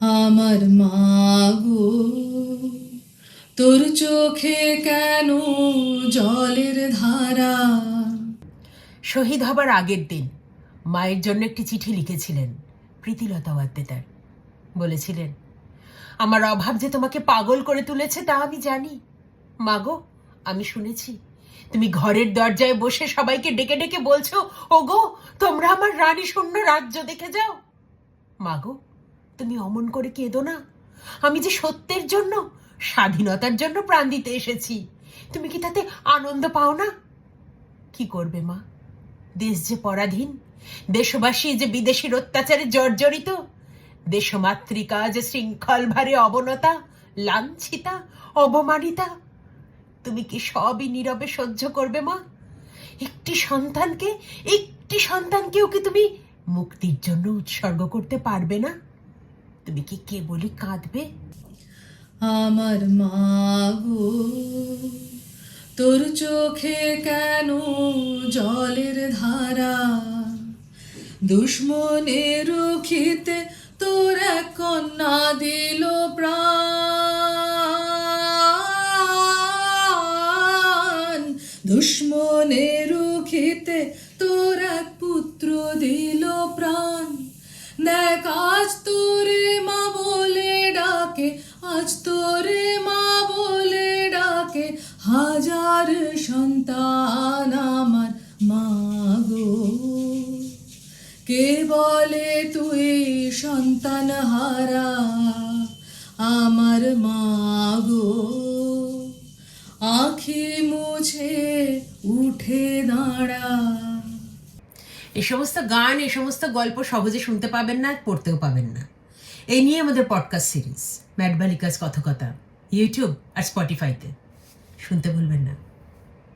আমার মাগো তোর চোখে কেন জলের ধারা? শহীদ হবার আগের দিন মায়ের জন্য একটি চিঠি লিখেছিলেন প্রীতিলতা ওয়াদ্দেদার। বলেছিলেন, আমার অভাব যে তোমাকে পাগল করে তুলেছে তা আমি জানি। মাগো, আমি শুনেছি, তুমি ঘরের দরজায় বসে সবাইকে ডেকে ডেকে বলছো, ওগো, তোমরা আমার রানী শূন্য রাজ্য দেখে যাও। মাগো তুমি অমন করে কেঁদো না। আমি যে সত্যের জন্য, স্বাধীনতার জন্য প্রাণ দিতে এসেছি, তুমি কি তাতে আনন্দ পাও না? কি করবে মা? দেশ যে পরাধীন, দেশবাসী যে বিদেশির অত্যাচারে জর্জরিত, দেশমাতৃকা যে শৃঙ্খল ভারে অবনতা, লাঞ্ছিতা, অবমানিতা, তুমি কি সবই নীরবে সহ্য করবে মা? একটি সন্তানকে, একটি সন্তানকেও কি তুমি মুক্তির জন্য উৎসর্গ করতে পারবে না? তুমি কি কে কেবলই কাঁদবে আমার মা গো তোর চোখে কেন জলের ধারা দুশ্মনের রুখিতে তোর কন্যা দিল প্রাণ দুশ্মনের রুখিতে তোর পুত্র দিল প্রাণ দেখ আজ বলে ডাকে, আজ তোরে মা বলে ডাকে, হাজার সন্তান আমার মাগো কে বলে তুই সন্তান হারা আমার মাগো আখি মুছে উঠে দাঁড়া। এই সমস্ত গান, এই সমস্ত গল্প সহজে শুনতে পাবেন না পড়তেও পাবেন না। এই নিয়ে আমাদের পডকাস্ট সিরিজ ম্যাট বালিকাস কথকতা ইউটিউব আর স্পটিফাইতে শুনতে ভুলবেন না।